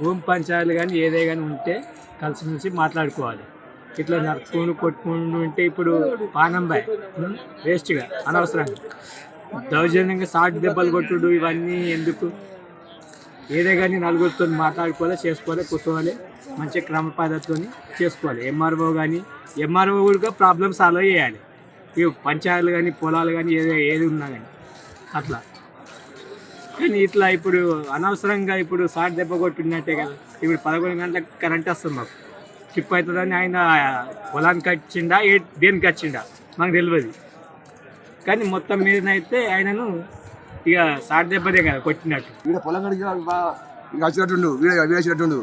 భూమి పంచాయతీలు కానీ ఏదే కానీ ఉంటే కలిసిమెలిసి మాట్లాడుకోవాలి. ఇట్లా నరుపుకొని కొట్టుకుని ఉంటే ఇప్పుడు పానంబాయ్ వేస్ట్గా అనవసరంగా. దౌర్జన్యంగా సాట్ దెబ్బలు కొట్టుడు ఇవన్నీ ఎందుకు? ఏదే కానీ నలుగురితో మాట్లాడుకోవాలి చేసుకోవాలి కూర్చోవాలి మంచి క్రమ పద్ధతితో చేసుకోవాలి. ఎంఆర్ఓ కానీ ఎంఆర్ఓ కూడా ప్రాబ్లమ్ సాల్వ్ చేయాలి. ఇవి పంచాయతీలు కానీ పొలాలు కానీ ఏది ఏది ఉన్నా కానీ. అట్లా. కానీ ఇట్లా ఇప్పుడు అనవసరంగా ఇప్పుడు సాటి దెబ్బ కొట్టినట్టే కదా. ఇప్పుడు పదకొండు గంటలకు కరెంట్ వస్తుంది మాకు. ట్రిప్ అవుతుందని ఆయన పొలానికి వచ్చిండా ఏ దేనికి వచ్చిండా మాకు తెలియదు కానీ మొత్తం మీదనైతే ఆయనను ఇక సాటి దెబ్బదే కదా కొట్టినట్టు. ఈడ పొలం కడిగి ఇక వచ్చినట్టుండు వీడ వీడ వచ్చినట్టుండు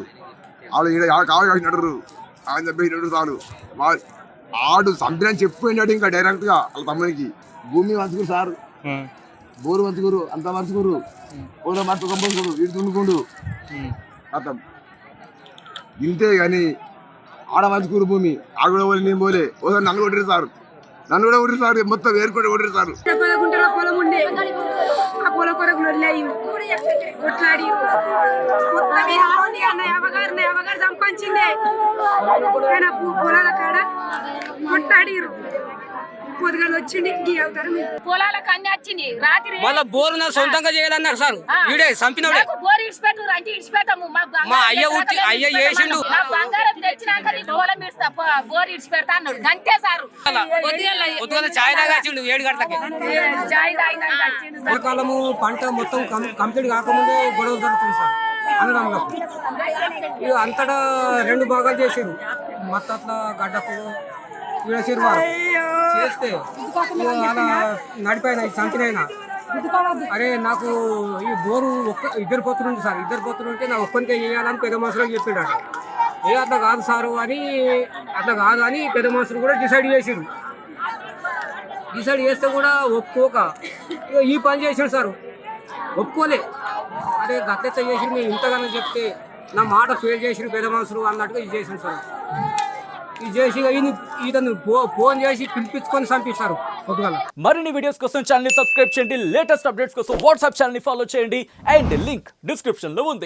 వాళ్ళు ఈడ కావాలి వచ్చినట్టు ఆయన చెప్పేసినట్టు చాలు ఆడు చంపిన చెప్పిపోయినాడు ఇంకా డైరెక్ట్గా వాళ్ళ తమ్మునికి. భూమి మంచుకురు సార్. బోరు మంచుకురు అంత మంచుకురు పొలం మంచు కంపల్సరు వీడు దున్నుకుండు అర్థం. ఇంతే కానీ ఆడ మంచుకురు భూమి ఆడ కూడా పోలే నేను పోలే. ఒకసారి నన్ను కొట్టిరు సార్. నన్ను కూడా కొట్టిరు సార్ మొత్తం వేరుకొని కొట్టిరు సార్. పదకుంటల పొలం ఉండే. ఆ పొల కొరకు లొల్లాయి. కొట్లాడి. అవగారు అవగారు సంపాదించిందే. పొలాల కాడ కొట్లాడిరు పొద్దుగాలు వచ్చింది గీ అవుతారు మీరు. పొలాలకు అన్ని వచ్చింది. రాత్రి మళ్ళా బోరు నా సొంతంగా చేయాలన్నారు సార్. ఆ. వీడే చంపినోడే. నాకు బోర్ ఇడిచిపెట్టు అంటే ఇడిచిపెట్టాము. మా బంగారం మా అయ్య ఉట్టి- అయ్య చేసిండు. నా బంగారం తెచ్చినాక నీకు పొలం ఇస్తా పో- బోర్ ఇడిచిపెడతా అన్నాడు. గంతే సారు. చాయ్ దాకా వచ్చిండు ఏడు గంటలకి. కాలము పంట మొత్తం కంప్లీట్ కాకముందే గొడవ జరుగుతుంది సార్. అన్నదమ్ములకు. ఇక అంతటా రెండు భాగాలు చేసారు మొత్తం అట్లా గడ్డకు వారు చేస్తే అలా నడిపోయిన చంపినైనా అరే నాకు ఈ బోరు ఒక్క ఇద్దరు పొత్తులు ఉంది సార్. ఇద్దరు పొత్తులు ఉంటే నా ఒక్కరికే చేయాలని పెద్ద మనుషులకు చెప్పాడు ఏ అట్లా కాదు సారు అని అట్లా కాదు అని పెద్ద మనుషులు కూడా డిసైడ్ చేసిరు డిసైడ్ చేస్తే కూడా ఒప్పుకోక. ఈ పని చేసాడు సారు. ఒప్పుకోలే. అదే గత చేసి మేము ఇంతగానో చెప్తే నా మాట ఫెయిల్ చేసి పెద్ద మనుషులు అన్నట్టుగా ఇది చేసాను సార్. ఇది చేసి ఇక ఇతను ఫోన్ చేసి పిలిపించుకొని చంపిస్తారు పొద్దుగల మరిన్ని వీడియోస్ కోసం ఛానల్ సబ్స్క్రైబ్ చేయండి. లేటెస్ట్ అప్డేట్స్ కోసం వాట్సాప్ ఛానల్ని ఫాలో చేయండి. అండ్ లింక్ డిస్క్రిప్షన్లో ఉంది.